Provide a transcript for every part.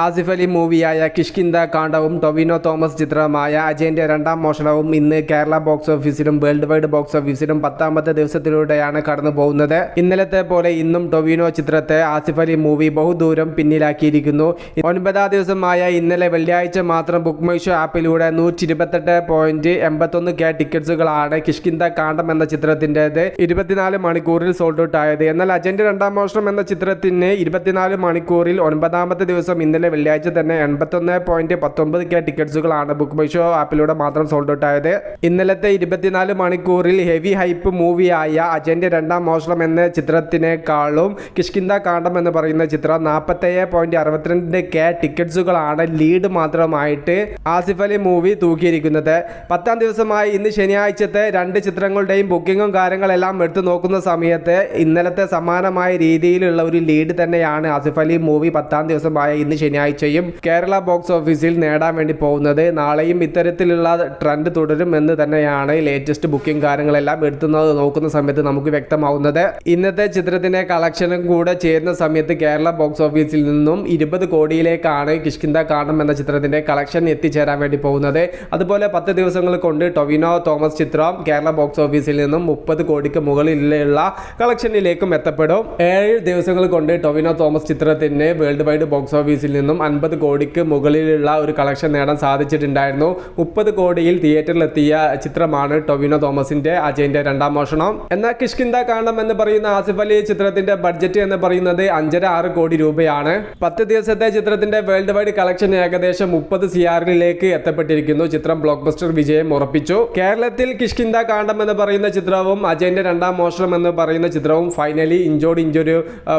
ആസിഫ് അലി മൂവിയായ കിഷ്കിന്ദ കാണ്ഡവും ടൊവിനോ തോമസ് ചിത്രമായ അജയന്റെ രണ്ടാം മോഷണവും ഇന്ന് കേരള ബോക്സ് ഓഫീസിലും വേൾഡ് വൈഡ് ബോക്സ് ഓഫീസിലും പത്താമത്തെ ദിവസത്തിലൂടെയാണ് കടന്നു പോകുന്നത് ഇന്നലത്തെ പോലെ ഇന്നും ടൊവിനോ ചിത്രത്തെ ആസിഫ് അലി മൂവി ബഹുദൂരം പിന്നിലാക്കിയിരിക്കുന്നു. ഒൻപതാം ദിവസമായ ഇന്നലെ വെള്ളിയാഴ്ച മാത്രം ബുക്ക് മൈ ഷോ ആപ്പിലൂടെ നൂറ്റി ഇരുപത്തെട്ട് പോയിന്റ് എൺപത്തൊന്ന് കെ ടിക്കറ്റ്സുകളാണ് കിഷ്കിന്ദ കാണ്ഡം എന്ന ചിത്രത്തിന്റെത് ഇരുപത്തിനാല് മണിക്കൂറിൽ സോൾഡ് ഔട്ട് ആയത്. എന്നാൽ അജയന്റെ രണ്ടാം മോഷണം എന്ന ചിത്രത്തിന് ഇരുപത്തിനാല് മണിക്കൂറിൽ ഒൻപതാമത്തെ ദിവസം ഇന്നലെ വെള്ളിയാഴ്ച തന്നെ എൺപത്തൊന്ന് പോയിന്റ് പത്തൊമ്പത് കെ ടിക്കറ്റ്സുകളാണ് ബുക്ക് മൈ ഷോ ആപ്പിലൂടെ മാത്രം സോൾഡ് ഔട്ട് ആയത്. ഇന്നലത്തെ ഇരുപത്തിനാല് മണിക്കൂറിൽ ഹെവി ഹൈപ്പ് മൂവിയായ അജന്റെ രണ്ടാം മോഷണം എന്ന ചിത്രത്തിനേക്കാളും കിഷ്കിന്ത കാണ്ടം എന്ന് പറയുന്ന ചിത്രം നാൽപ്പത്തേഴ് പോയിന്റ് അറുപത്തിരണ്ട് കെ ടിക്കറ്റ്സുകളാണ് ലീഡ് മാത്രമായിട്ട് ആസിഫ് അലി മൂവി തൂക്കിയിരിക്കുന്നത്. പത്താം ദിവസമായി ഇന്ന് ശനിയാഴ്ചത്തെ രണ്ട് ചിത്രങ്ങളുടെയും ബുക്കിങ്ങും കാര്യങ്ങളെല്ലാം എടുത്തു നോക്കുന്ന സമയത്ത് ഇന്നലത്തെ സമാനമായ രീതിയിലുള്ള ഒരു ലീഡ് തന്നെയാണ് ആസിഫ് അലി മൂവി പത്താം ദിവസമായ ഇന്ന് ശനിയാഴ്ചയും കേരള ബോക്സ് ഓഫീസിൽ നേടാൻ വേണ്ടി പോകുന്നത്. നാളെയും ഇത്തരത്തിലുള്ള ട്രെൻഡ് തുടരും എന്ന് തന്നെയാണ് ലേറ്റസ്റ്റ് ബുക്കിംഗ് കാര്യങ്ങളെല്ലാം എടുത്തുന്നത് നോക്കുന്ന സമയത്ത് നമുക്ക് വ്യക്തമാവുന്നത്. ഇന്നത്തെ ചിത്രത്തിന്റെ കളക്ഷനും കൂടെ ചേരുന്ന സമയത്ത് കേരള ബോക്സ് ഓഫീസിൽ നിന്നും ഇരുപത് കോടിയിലേക്കാണ് കിഷ്കിന്ദ കാണം എന്ന ചിത്രത്തിന്റെ കളക്ഷൻ എത്തിച്ചേരാൻ വേണ്ടി പോകുന്നത്. അതുപോലെ പത്ത് ദിവസങ്ങൾ കൊണ്ട് ടൊവിനോ തോമസ് ചിത്രം കേരള ബോക്സ് ഓഫീസിൽ നിന്നും മുപ്പത് കോടിക്ക് മുകളിലുള്ള കളക്ഷനിലേക്കും എത്തപ്പെടും. ഏഴ് ദിവസങ്ങൾ കൊണ്ട് ടൊവിനോ തോമസ് ചിത്രത്തിന് വേൾഡ് വൈഡ് ബോക്സ് ഓഫീസിൽ നിന്നും അൻപത് കോടിക്ക് മുകളിലുള്ള ഒരു കളക്ഷൻ നേടാൻ സാധിച്ചിട്ടുണ്ടായിരുന്നു. മുപ്പത് കോടിയിൽ തിയേറ്ററിലെത്തിയ ചിത്രമാണ് ടൊവിനോ തോമസിന്റെ അജയന്റെ രണ്ടാം മോഷണം. എന്നാൽ കിഷ്കിന്ദ കാണണം എന്ന് പറയുന്ന ആസിഫ് അലി ചിത്രത്തിന്റെ ബഡ്ജറ്റ് എന്ന് പറയുന്നത് അഞ്ചര ആറ് കോടി രൂപയാണ്. പത്ത് ദിവസത്തെ ചിത്രത്തിന്റെ വേൾഡ് വൈഡ് കളക്ഷൻ ഏകദേശം മുപ്പത് സിആറിലേക്ക് എത്തപ്പെട്ടിരിക്കുന്നു. ചിത്രം ബ്ലോക്ക് ബസ്റ്റർ വിജയം ഉറപ്പിച്ചു. കേരളത്തിൽ കിഷ്കിന്ദ കാണ്ഡം എന്ന് പറയുന്ന ചിത്രവും അജയന്റെ രണ്ടാം മോഷണം എന്ന് പറയുന്ന ചിത്രവും ഫൈനലി ഇഞ്ചോട് ഇഞ്ചൊരു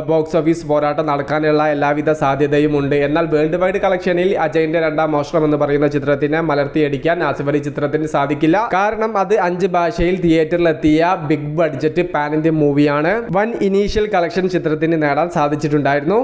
ബോക്സ് ഓഫീസ് പോരാട്ടം നടക്കാനുള്ള എല്ലാവിധ സാധ്യതയും ഉണ്ട് എന്നാൽ വേൾഡ് വൈഡ് കളക്ഷനിൽ അജയന്റെ രണ്ടാം മോഷണം എന്ന് പറയുന്ന ചിത്രത്തിനെ മലർത്തിയടിക്കാൻ ആസിഫ് അലി ചിത്രത്തിന് സാധിക്കില്ല. കാരണം അത് അഞ്ച് ഭാഷയിൽ തിയേറ്ററിലെത്തിയ ബിഗ് ബഡ്ജറ്റ് പാൻ ഇന്ത്യൻ മൂവിയാണ്. വൻ ഇനീഷ്യൽ കളക്ഷൻ ചിത്രത്തിന് നേടാൻ സാധിച്ചിട്ടുണ്ടായിരുന്നു.